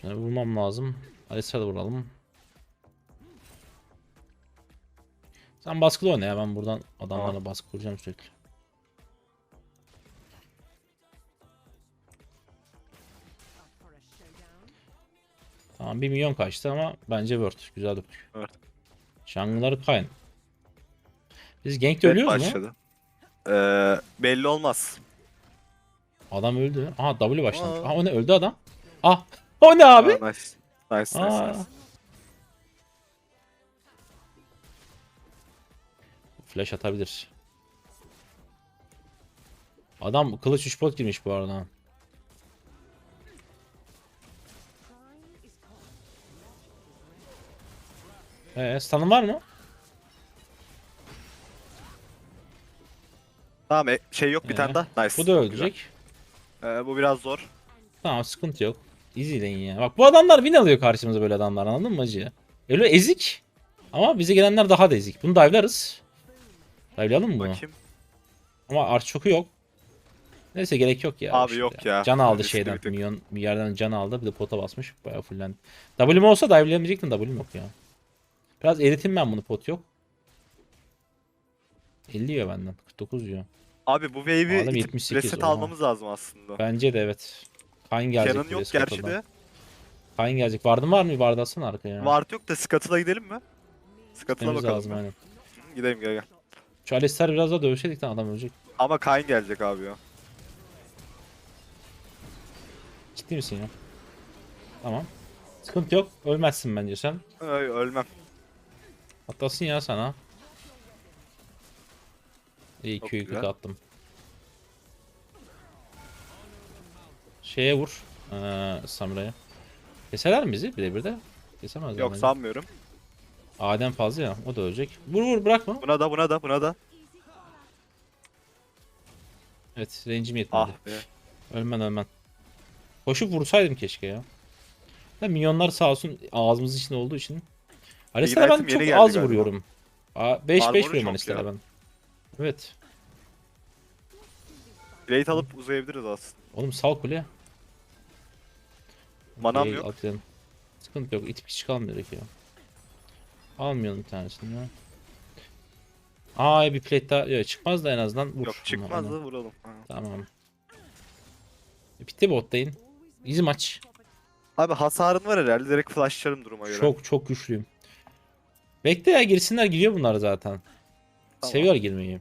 Şuna vurmam lazım. Alisa'ya da vuralım. Sen baskılı oyna ya ben buradan adamlara baskı kuracağım sürekli. Tamam 1 milyon kaçtı ama bence worth. Güzel döktük. Evet. Jungle'ları kayn. Biz gankte ölüyoruz mu? başladı. Ee, belli olmaz. Adam öldü. Aha W başlamış. Aa. Aha o ne öldü adam. Ah o ne abi? Aa, nice. Nice, nice, Aa. nice. Flash atabilir. Adam kılıç 3 pot girmiş bu arada. Eee stun'ın var mı? Tamam e, şey yok bir Ee, tane daha. Nice. Bu da ölecek. Ee, bu biraz zor. Tamam sıkıntı yok. İzleyin ya. Bak bu adamlar win alıyor karşımıza böyle adamlar anladın mı acı? Öyle ezik. Ama bize gelenler daha da ezik. Bunu dive'larız. Dive'layalım mı bunu? Bakayım. Ama art çoku yok. Neyse gerek yok ya. Abi Şimdi yok ya. Can aldı Riskli şeyden. bir. Milyon bir yerden can aldı. Bir de pota basmış. Bayağı fullendi. W'm olsa dive'layamayacaktım. W'm yok ya. Biraz eritim ben bunu pot yok. 50 yiyor benden. 49 yiyor. Abi bu wave'i Adam itip 78 reset oha. almamız lazım aslında. Bence de evet. Kayn gelecek. Canon bir yok gerçi de. Kayn gelecek. Vardın var mı? Vardı atsana arkaya. Ward yok da Scuttle'a gidelim mi? Scuttle'a Gitmemiz bakalım. lazım aynen. Gidelim gel gel. Şu Alistar biraz daha dövüşedik de adam ölecek. Ama Kayn gelecek abi ya. Ciddi misin ya? Tamam. Sıkıntı yok. Ölmezsin bence sen. Ay, ölmem. Atlasın ya sana. İyi Çok Q'yu güzel. kötü attım. Şeye vur. Ee, Samuray'a. Keserler mi bizi bir de? Kesemezler. Yok sanmıyorum. Adem fazla ya. O da ölecek. Vur vur bırakma. Buna da buna da buna da. Evet range'im yetmedi. Ah be. Ölmen ölmen. Koşup vursaydım keşke ya. Da milyonlar sağ olsun ağzımız içinde olduğu için. Alistar'a ben çok az galiba. vuruyorum. 5-5 Armor'u vuruyorum Alistar'a ya. ben. Evet. Plate alıp uzayabiliriz aslında. Oğlum sal kule. Manam yok. Atıyorum. Sıkıntı yok. İtip hiç kalmıyor ya. Almayalım bir tanesini ya. Aa bir plate daha yok, çıkmaz da en azından vur. Yok çıkmaz da vuralım. Ha. Tamam. Bitti bottayın. İzi maç. Abi hasarın var herhalde direkt flashlarım duruma göre. Çok çok güçlüyüm. Bekle ya girsinler giriyor bunlar zaten. Tamam. Seviyorlar girmeyi.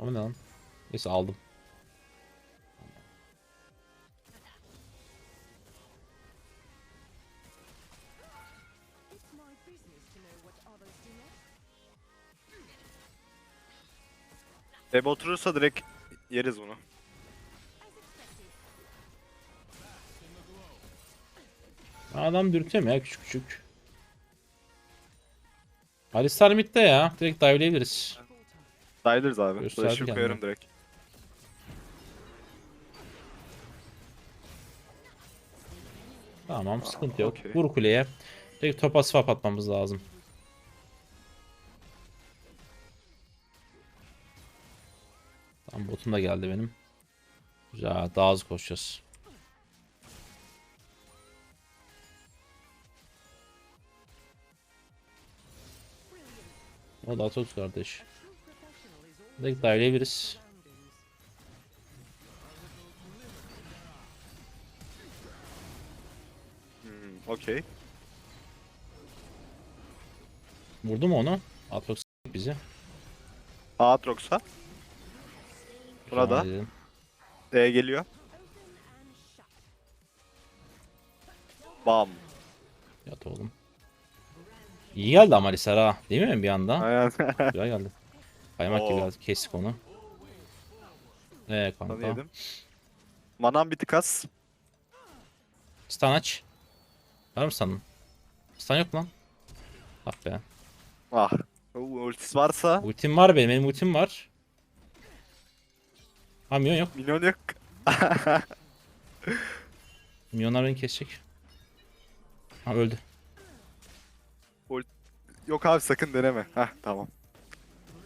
O ne lan? Neyse aldım. Deb oturursa direkt yeriz bunu. Adam dürtüyor mu ya küçük küçük. Alistar midde ya. Direkt dive'leyebiliriz. Dayılırız abi. Gösterdi Flash'ı kendini. koyarım direkt. Tamam sıkıntı yok. okey. Vur kuleye. Direkt topa swap atmamız lazım. Tamam botum da geldi benim. Güzel daha hızlı koşacağız. O da Atos kardeş. Direkt dive'leyebiliriz. Hmm, Okey. Vurdu mu onu? Atos bizi. Aatrox'a. Buna da. Tamam dedim. D geliyor. Bam. Yat oğlum. İyi geldi ama Alisar ha. Değil mi bir anda? Aynen. Güzel geldi. Kaymak gibi Oo. geldi. Kestik onu. Eee Sana kanka. yedim. Manam bir tık az. Stun aç. Var mı stun'ın? Stun yok lan. Ah be. Ah. U- Ultisi varsa Ultim var benim. Benim ultim var. Ha milyon yok. milyon yok. Milyonlar beni kesecek. Ha öldü. Yok abi sakın deneme. Heh tamam.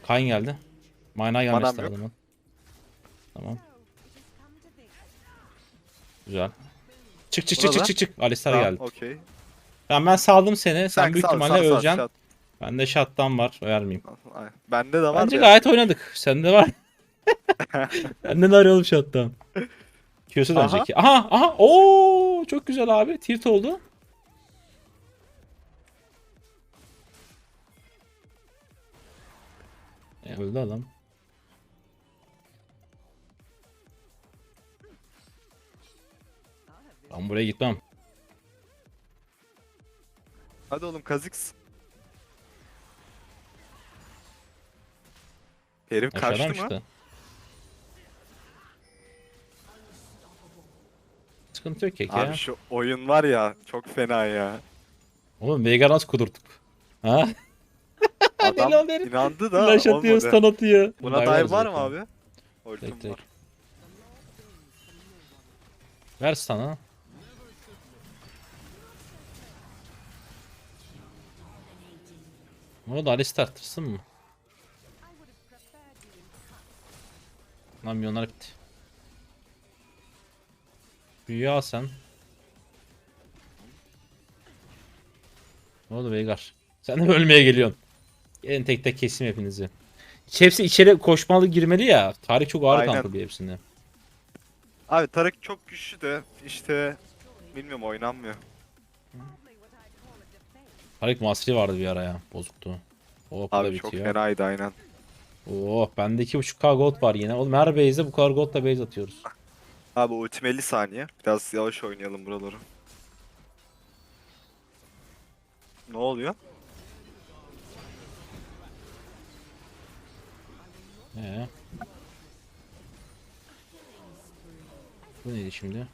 Kayn geldi. Mana gelmesi Manam lazım. Tamam. Güzel. Çık çık çık Burada. çık çık çık. Alistar Tamam, geldi. Okey. Ben ben saldım seni. Sen, büyük sal, ihtimalle sal, öleceksin. sal. Bende shutdown var. Vermeyeyim. Bende de var Bence gayet oynadık. Sende var. Bende de arayalım shutdown. Q'su dönecek. Aha aha. Oo çok güzel abi. Tilt oldu. E, öldü adam. Ben buraya gitmem. Hadi oğlum Kha'Zix. Herif Aşağıdan kaçtı mı çıktı? Sıkıntı yok kek ya. Abi şu oyun var ya çok fena ya. Oğlum Veigar nasıl kudurttuk? Ha? Adam Deli oldu herif. inandı da Flash atıyor, olmadı. stun atıyor. Buna Dive dive var mı zaten. abi? Ultim Tek var. Ver stun'ı. Ne oldu Alistar tırsın mı? Lan milyonlar bitti. Büyüğü al sen. Ne oldu Veigar? Sen de mi ölmeye geliyorsun? Gelin tek tek keseyim hepinizi. Hepsi içeri koşmalı girmeli ya. Tarih çok ağır Aynen. kanka bir hepsinde. Abi Tarık çok güçlü de işte bilmiyorum oynanmıyor. Tarık Masri vardı bir ara ya. Bozuktu. O da Abi çok bitiyor. fenaydı aynen. Oh bende 2.5k gold var yine. Oğlum her base'de bu kadar goldla base atıyoruz. Abi ultim 50 saniye. Biraz yavaş oynayalım buraları. Ne oluyor? Ee. Bu neydi şimdi?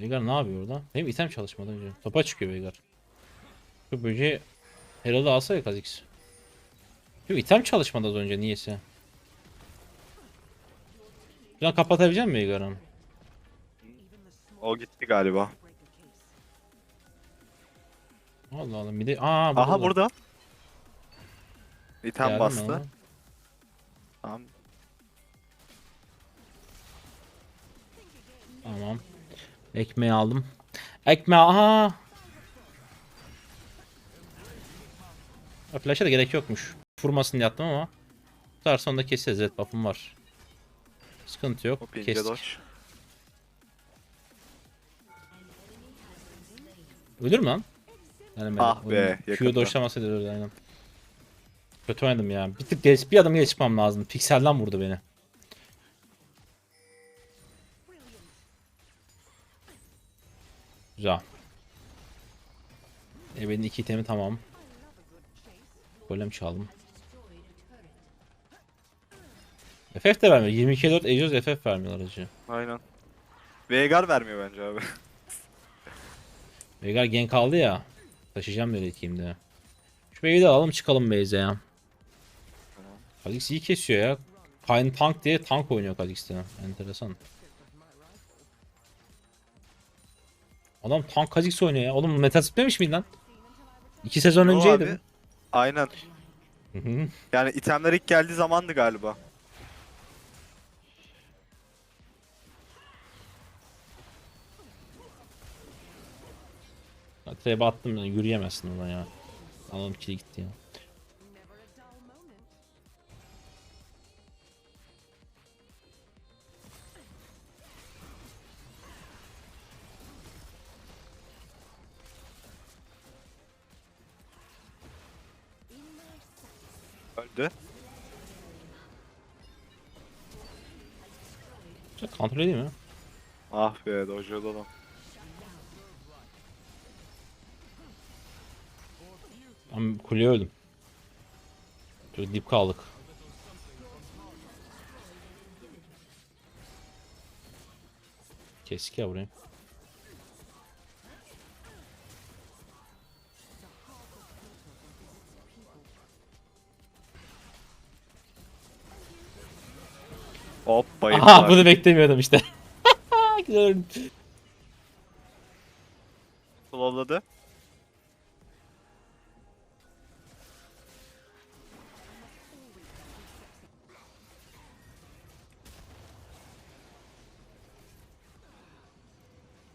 Veigar ne yapıyor orada? Benim item çalışmadı önce. Topa çıkıyor Veigar. Şu böceği Herald'ı alsa ya Kha'Zix. Yok item çalışmadı az önce niyeyse. Can kapatabilecek misin Veigar'ı? O gitti galiba. Allah Allah bir de aa burada. Aha burada. İtem Geldi mi bastı. Tamam. Tamam. Ekmeği aldım. Ekmeği aha. Ha, Flash'a da gerek yokmuş. Vurmasın diye attım ama. Tutar sonunda keseriz. Evet buff'um var. Sıkıntı yok. Hop ince Kestik. dodge. Ölür mü lan? Yani Ah be, Q'yu yakında. doşlamasaydı ölürdü aynen. Kötü oynadım ya. Bir tık geç, bir adım geç çıkmam lazım. Pikselden vurdu beni. Güzel. Ebe'nin iki itemi tamam. Golem çaldım. FF de vermiyor. 22 4 Ejos FF vermiyorlar acı. Aynen. Veigar vermiyor bence abi. Veigar gank aldı ya. Taşıyacağım böyle team'de. Şu wave'i de alalım çıkalım ya. Kha'Zix iyi kesiyor ya. Kayn tank diye tank oynuyor Kha'Zix'te. Enteresan. Adam tank Kha'Zix oynuyor ya. Oğlum meta spitmemiş miydi lan? İki sezon Yo önceydi. abi. Aynen. bu. Hı hı. Yani itemler ilk geldiği zamandı galiba. Trap'e attım ya yürüyemezsin oradan ya. Adam kili gitti ya. Güzel, Kontrol edeyim mi? Ah be dojo'da da. Ben kuleye öldüm. Çok dip kaldık. Kesik ya burayı. Hop bayıldı. Aha bunu beklemiyordum işte. Güzel. Slowladı.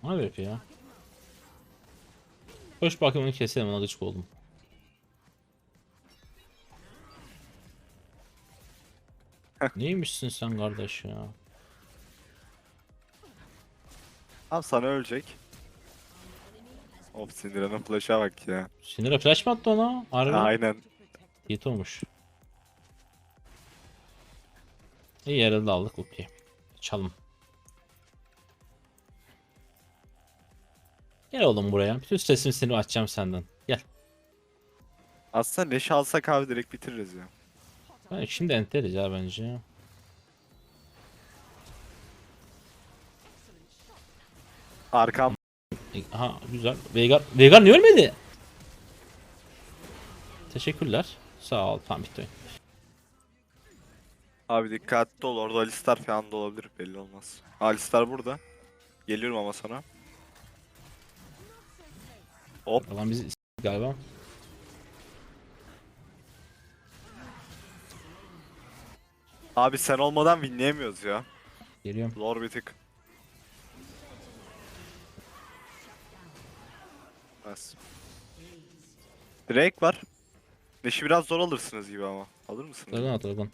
Ne yapıyor ya? Hoş bakayım onu keselim ona gıcık oldum. Neymişsin sen kardeş ya? Abi sana ölecek. Of Syndra'nın flash'a bak ya. Sinir'e flash mı attı ona? Harbi. Aynen. Hit olmuş. İyi yerde de aldık okey. Çalım. Gel oğlum buraya. Bütün stresimi seni açacağım senden. Gel. Aslında Neş alsak abi direkt bitiririz ya. Ben şimdi enteriz ya bence. Arkam. E, Aha güzel. Veigar, Veigar niye ölmedi? Teşekkürler. Sağ ol. Tamam bitti. Abi dikkatli ol orada Alistar falan da olabilir belli olmaz. Alistar burada. Geliyorum ama sana. Hop. Adam bizi galiba. Abi sen olmadan winleyemiyoruz ya. Geliyorum. Zor bir tık. Bas. Drake var. Neşi biraz zor alırsınız gibi ama. Alır mısınız? Dragon at Dragon.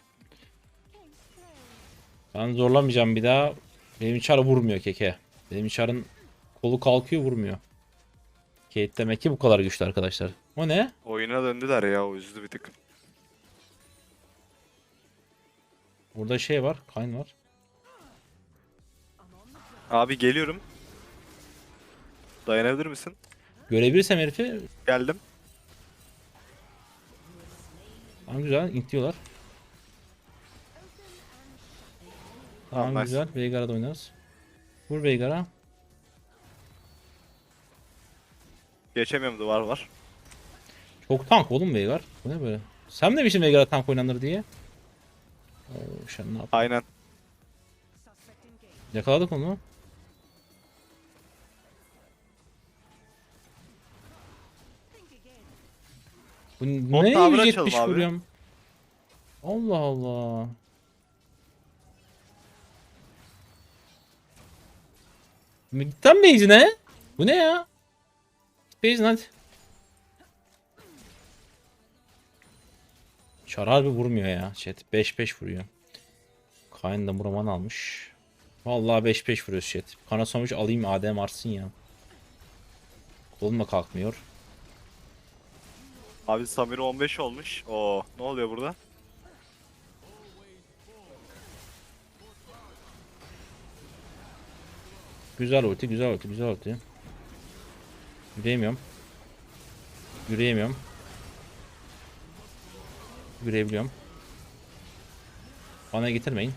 Ben zorlamayacağım bir daha. Benim içar vurmuyor keke. Benim içarın kolu kalkıyor vurmuyor. Kate demek ki bu kadar güçlü arkadaşlar. O ne? Oyuna döndüler ya o üzdü bir tık. Burada şey var. Kayn var. Abi geliyorum. Dayanabilir misin? Görebilirsem herifi Geldim. Tamam güzel. intliyorlar. Tamam nice. güzel. Veigar'a da oynarız. Vur Veigar'a. Geçemiyorum duvar var. Çok tank oğlum Veigar. Bu ne böyle? Sen mi demiştin Veigar'a tank oynanır diye? Oo, sen ne yaptın? Aynen. Yakaladık onu. Bu Bot ne tower 170 açalım abi. vuruyorum. Allah Allah. Gitten base'ine. Bu ne ya? Base'ine hadi. Çar harbi vurmuyor ya. Chat 5-5 vuruyor. Kayn da Muraman almış. Vallahi 5-5 vuruyor chat. Kana sonuç alayım Adem arsın ya. Kolum da kalkmıyor. Abi Samir 15 olmuş. Oo, ne oluyor burada? Güzel ulti, güzel ulti, güzel ulti. Yürüyemiyorum. Yürüyemiyorum. Yürüyebiliyorum. Bana getirmeyin.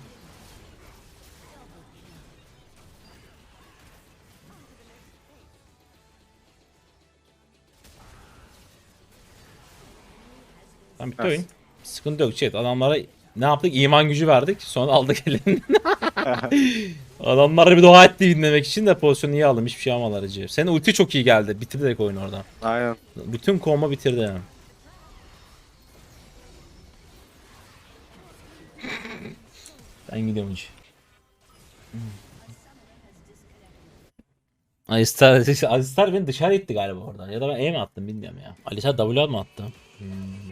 Tamam bitti Evet. oyun. Sıkıntı yok chat. Adamlara ne yaptık? İman gücü verdik. Sonra aldık elinden. Adamlar bir dua etti dinlemek için de pozisyonu iyi aldım. Hiçbir şey almadılar acı. Senin ulti çok iyi geldi. Bitirdi direkt oyunu orada. Aynen. Bütün komba bitirdi yani. Ben gidiyorum hacı. Alistar, Alistar beni dışarı itti galiba oradan. Ya da ben E mi attım bilmiyorum ya. Alistar W mı attı? Hmm.